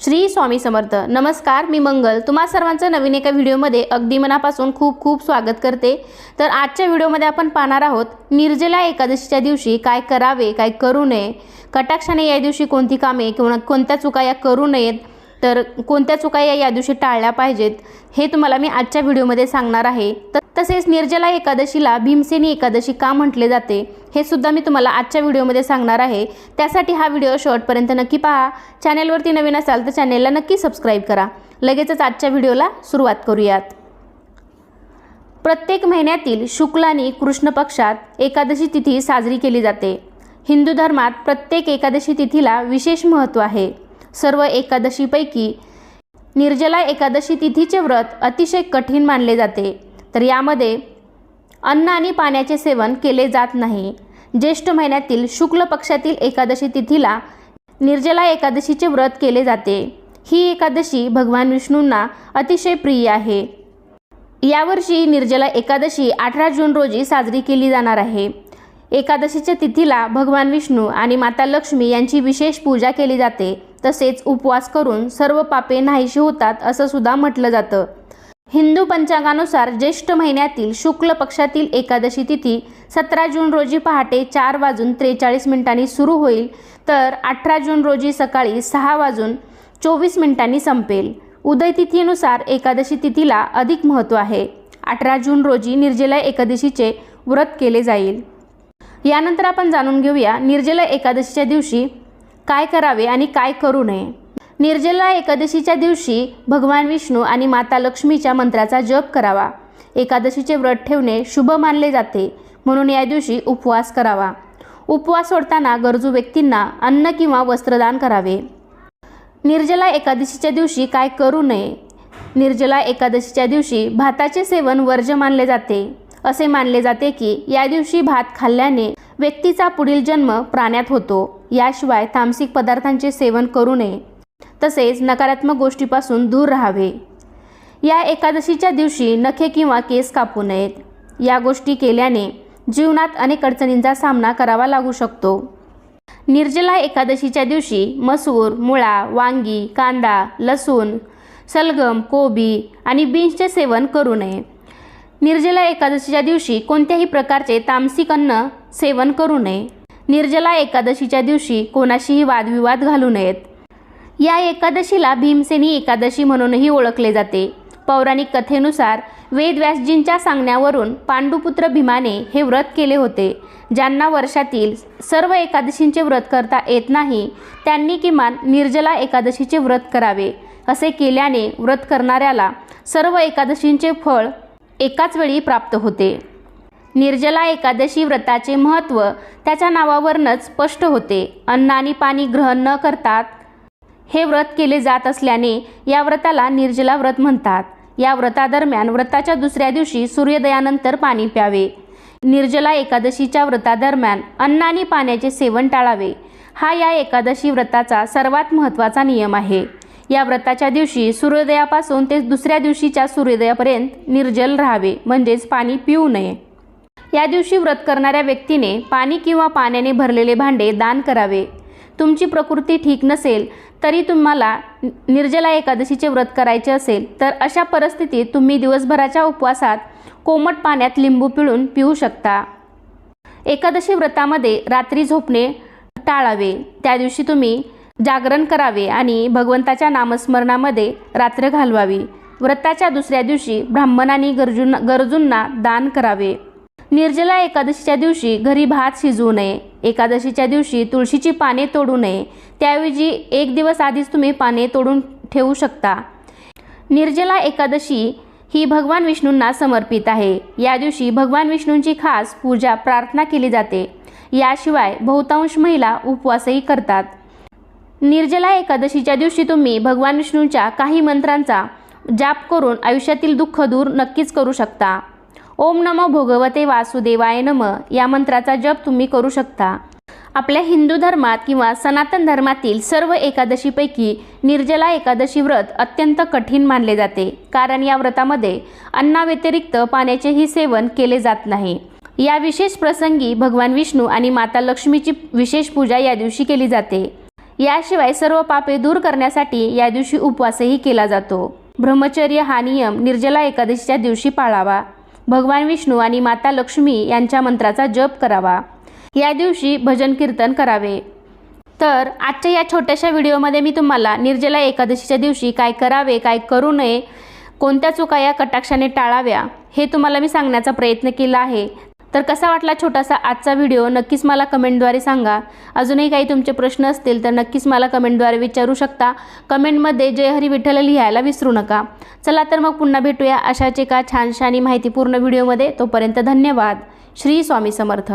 श्री स्वामी समर्थ. नमस्कार मी मंगल. तुम्हा सर्वांचं नवीन एका व्हिडिओमध्ये अगदी मनापासून खूप खूप स्वागत करते. तर आजच्या व्हिडिओमध्ये आपण पाहणार आहोत निर्जला एकादशीच्या दिवशी काय करावे काय करू नये कटाक्षाने या दिवशी कोणती कामे किंवा कोणत्या चुका या करू नयेत तर कोणत्या चुका या या दिवशी टाळल्या पाहिजेत हे तुम्हाला मी आजच्या व्हिडिओमध्ये सांगणार आहे. तर तसेच निर्जला एकादशीला भीमसेनी एकादशी का म्हटले जाते हे सुद्धा मी तुम्हाला आजच्या व्हिडिओमध्ये सांगणार आहे. त्यासाठी हा व्हिडिओ शेवटपर्यंत नक्की पहा. चॅनेलवरती नवीन असाल तर चॅनेलला नक्की सबस्क्राईब करा. लगेचच आजच्या व्हिडिओला सुरुवात करूयात. प्रत्येक महिन्यातील शुक्ल आणि कृष्ण पक्षात एकादशी तिथी साजरी केली जाते. हिंदू धर्मात प्रत्येक एकादशी तिथीला विशेष महत्त्व आहे. सर्व एकादशीपैकी निर्जला एकादशी तिथीचे व्रत अतिशय कठीण मानले जाते. तर यामध्ये अन्न आणि पाण्याचे सेवन केले जात नाही. ज्येष्ठ महिन्यातील शुक्ल पक्षातील एकादशी तिथीला निर्जला एकादशीचे व्रत केले जाते. ही एकादशी भगवान विष्णूंना अतिशय प्रिय आहे. यावर्षी निर्जला एकादशी अठरा जून रोजी साजरी केली जाणार आहे. एकादशीच्या तिथीला भगवान विष्णू आणि माता लक्ष्मी यांची विशेष पूजा केली जाते. तसेच उपवास करून सर्व पापे नाहीशी होतात असं सुद्धा म्हटलं जातं. हिंदू पंचांगानुसार ज्येष्ठ महिन्यातील शुक्ल पक्षातील एकादशी तिथी सतरा जून रोजी पहाटे चार वाजून त्रेचाळीस मिनिटांनी सुरू होईल तर अठरा जून रोजी सकाळी सहा वाजून चोवीस मिनिटांनी संपेल. उदय तिथीनुसार एकादशी तिथीला अधिक महत्त्व आहे. अठरा जून रोजी निर्जला एकादशीचे व्रत केले जाईल. यानंतर आपण जाणून घेऊया निर्जला एकादशीच्या दिवशी काय करावे आणि काय करू नये. निर्जला एकादशीच्या दिवशी भगवान विष्णू आणि माता लक्ष्मीच्या मंत्राचा जप करावा. एकादशीचे व्रत ठेवणे शुभ मानले जाते. म्हणून या दिवशी उपवास करावा. उपवास सोडताना गरजू व्यक्तींना अन्न किंवा वस्त्रदान करावे. निर्जला एकादशीच्या दिवशी काय करू नये? निर्जला एकादशीच्या दिवशी भाताचे सेवन वर्ज्य मानले जाते. असे मानले जाते की या दिवशी भात खाल्ल्याने व्यक्तीचा पुढील जन्म प्राण्यात होतो. याशिवाय तामसिक पदार्थांचे सेवन करू नये. तसेच नकारात्मक गोष्टीपासून दूर राहावे. या एकादशीच्या दिवशी नखे किंवा केस कापू नयेत. या गोष्टी केल्याने जीवनात अनेक अडचणींचा सामना करावा लागू शकतो. निर्जला एकादशीच्या दिवशी मसूर मुळा वांगी कांदा लसूण सलगम कोबी आणि बीन्सचे सेवन करू नये. निर्जला एकादशीच्या दिवशी कोणत्याही प्रकारचे तामसिक अन्न सेवन करू नये. निर्जला एकादशीच्या दिवशी कोणाशीही वादविवाद घालू नयेत. या एकादशीला भीमसेनी एकादशी म्हणूनही ओळखले जाते. पौराणिक कथेनुसार वेदव्यासजींच्या सांगण्यावरून पांडुपुत्र भीमाने हे व्रत केले होते. ज्यांना वर्षातील सर्व एकादशींचे व्रत करता येत नाही त्यांनी किमान निर्जला एकादशीचे व्रत करावे. असे केल्याने व्रत करणाऱ्याला सर्व एकादशींचे फळ एकाच वेळी प्राप्त होते. निर्जला एकादशी व्रताचे महत्त्व त्याच्या नावावरूनच स्पष्ट होते. अन्न आणि पाणी ग्रहण न करतात हे व्रत केले जात असल्याने या व्रताला निर्जला व्रत म्हणतात. या व्रतादरम्यान व्रताच्या दुसऱ्या दिवशी सूर्योदयानंतर पाणी प्यावे. निर्जला एकादशीच्या व्रतादरम्यान अन्न आणि पाण्याचे सेवन टाळावे. हा या एकादशी व्रताचा सर्वात महत्त्वाचा नियम आहे. या व्रताच्या दिवशी सूर्योदयापासून ते दुसऱ्या दिवशीच्या सूर्योदयापर्यंत निर्जल राहावे म्हणजेच पाणी पिऊ नये. या दिवशी व्रत करणाऱ्या व्यक्तीने पाणी किंवा पाण्याने भरलेले भांडे दान करावे. तुमची प्रकृती ठीक नसेल तरी तुम्हाला निर्जला एकादशीचे व्रत करायचे असेल तर अशा परिस्थितीत तुम्ही दिवसभराच्या उपवासात कोमट पाण्यात लिंबू पिळून पिऊ शकता. एकादशी व्रतामध्ये रात्री झोपणे टाळावे. त्या दिवशी तुम्ही जागरण करावे आणि भगवंताच्या नामस्मरणामध्ये रात्र घालवावी. व्रताच्या दुसऱ्या दिवशी ब्राह्मणांनी गरजूंना गरजूंना दान करावे. निर्जला एकादशीच्या दिवशी घरी भात शिजवू नये. एकादशीच्या दिवशी तुळशीची पाने तोडू नये. त्याऐवजी एक दिवस आधीच तुम्ही पाने तोडून ठेवू शकता. निर्जला एकादशी ही भगवान विष्णूंना समर्पित आहे. या दिवशी भगवान विष्णूंची खास पूजा प्रार्थना केली जाते. याशिवाय बहुतांश महिला उपवासही करतात. निर्जला एकादशीच्या दिवशी तुम्ही भगवान विष्णूंच्या काही मंत्रांचा जाप करून आयुष्यातील दुःख दूर नक्कीच करू शकता. ओम नमो भोगवते वासुदेवाय नम. या मंत्राचा जप तुम्ही करू शकता. आपल्या हिंदू धर्मात किंवा सनातन धर्मातील सर्व एकादशीपैकी निर्जला एकादशी व्रत अत्यंत कठीण मानले जाते. कारण या व्रतामध्ये अन्नाव्यतिरिक्त पाण्याचेही सेवन केले जात नाही. या विशेष प्रसंगी भगवान विष्णू आणि माता लक्ष्मीची विशेष पूजा या दिवशी केली जाते. याशिवाय सर्व पापे दूर करण्यासाठी या दिवशी उपवासही केला जातो. ब्रह्मचर्य हा नियम निर्जला एकादशीच्या दिवशी पाळावा. भगवान विष्णू आणि माता लक्ष्मी यांच्या मंत्राचा जप करावा. या दिवशी भजन कीर्तन करावे. तर आजच्या या छोट्याशा व्हिडिओमध्ये मी तुम्हाला निर्जला एकादशीच्या दिवशी काय करावे काय करू नये कोणत्या चुका या कटाक्षाने टाळाव्या हे तुम्हाला मी सांगण्याचा प्रयत्न केला आहे. तर कसा वाटला छोटासा आजचा व्हिडिओ? नक्कीच मला कमेंटद्वारे सांगा. अजूनही काही तुमचे प्रश्न असतील तर नक्कीच मला कमेंटद्वारे विचारू शकता. कमेंटमध्ये जय हरी विठ्ठल लिहायला विसरू नका. चला तर मग पुन्हा भेटूया अशाच एका छानशा आणि माहितीपूर्ण व्हिडिओमध्ये. तोपर्यंत धन्यवाद. श्री स्वामी समर्थ.